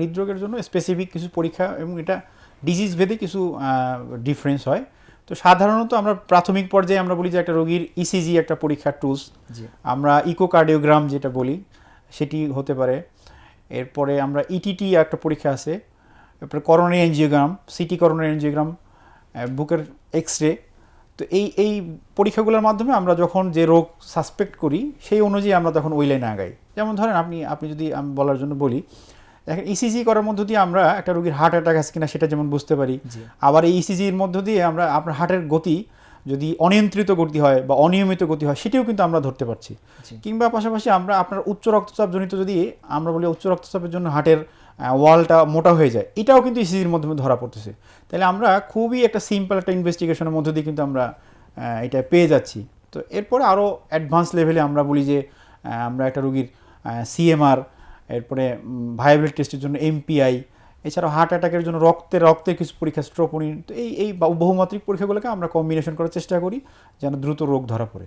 হৃদরোগের জন্য স্পেসিফিক কিছু পরীক্ষা এবং এটা ডিজিজ ভেদে কিছু ডিফারেন্স হয়। তো সাধারণত আমরা প্রাথমিক পর্যায়ে আমরা বলি যে একটা রোগীর ইসিজি একটা পরীক্ষার টুলস আমরা ইকোকার্ডিওগ্রাম যেটা বলি সেটি হতে পারে। এরপরে আমরা ইটিটি একটা পরীক্ষা আছে। এরপরে coronary angiogram CT coronary angiogram বুকের এক্স রে তো এই এই পরীক্ষাগুলোর মাধ্যমে আমরা যখন যে রোগ সাসপেক্ট করি সেই অনুযায়ী আমরা তখন ওই লাইনে আগাই। যেমন ধরেন আপনি আপনি যদি আমি বলার জন্য বলি দেখেন ইসিজি করার মধ্য দিয়ে আমরা একটা রোগীর হার্ট অ্যাটাক আছে কিনা সেটা যেমন বুঝতে পারি। আবার এই ইসিজির মধ্য দিয়ে আমরা আপনার হার্টের গতি যদি অনিয়ন্ত্রিত গতি হয় বা অনিয়মিত গতি হয় সেটিও কিন্তু আমরা ধরতে পারছি। কিংবা পাশাপাশি আমরা আপনার উচ্চ রক্তচাপ জনিত যদি আমরা বলি উচ্চ রক্তচাপের জন্য হার্টের ওয়ালটা মোটা হয়ে যায় এটাও কিন্তু ইসিজির মাধ্যমে ধরা পড়তেছে। তাহলে আমরা খুবই একটা সিম্পল একটা ইনভেস্টিগেশনের মধ্য দিয়ে কিন্তু আমরা এটা পেয়ে যাচ্ছি। তো এরপরে আরও অ্যাডভান্স লেভেলে আমরা বলি যে আমরা একটা রুগীর সিএমআর এরপরে ভাইবেল টেস্টের জন্য এমপিআই এছাড়াও হার্ট অ্যাটাকের জন্য রক্তে রক্তের কিছু পরীক্ষা স্ট্রোপনি তো এই এই বহুমাত্রিক পরীক্ষাগুলোকে আমরা কম্বিনেশন করার চেষ্টা করি যেন দ্রুত রোগ ধরা পড়ে।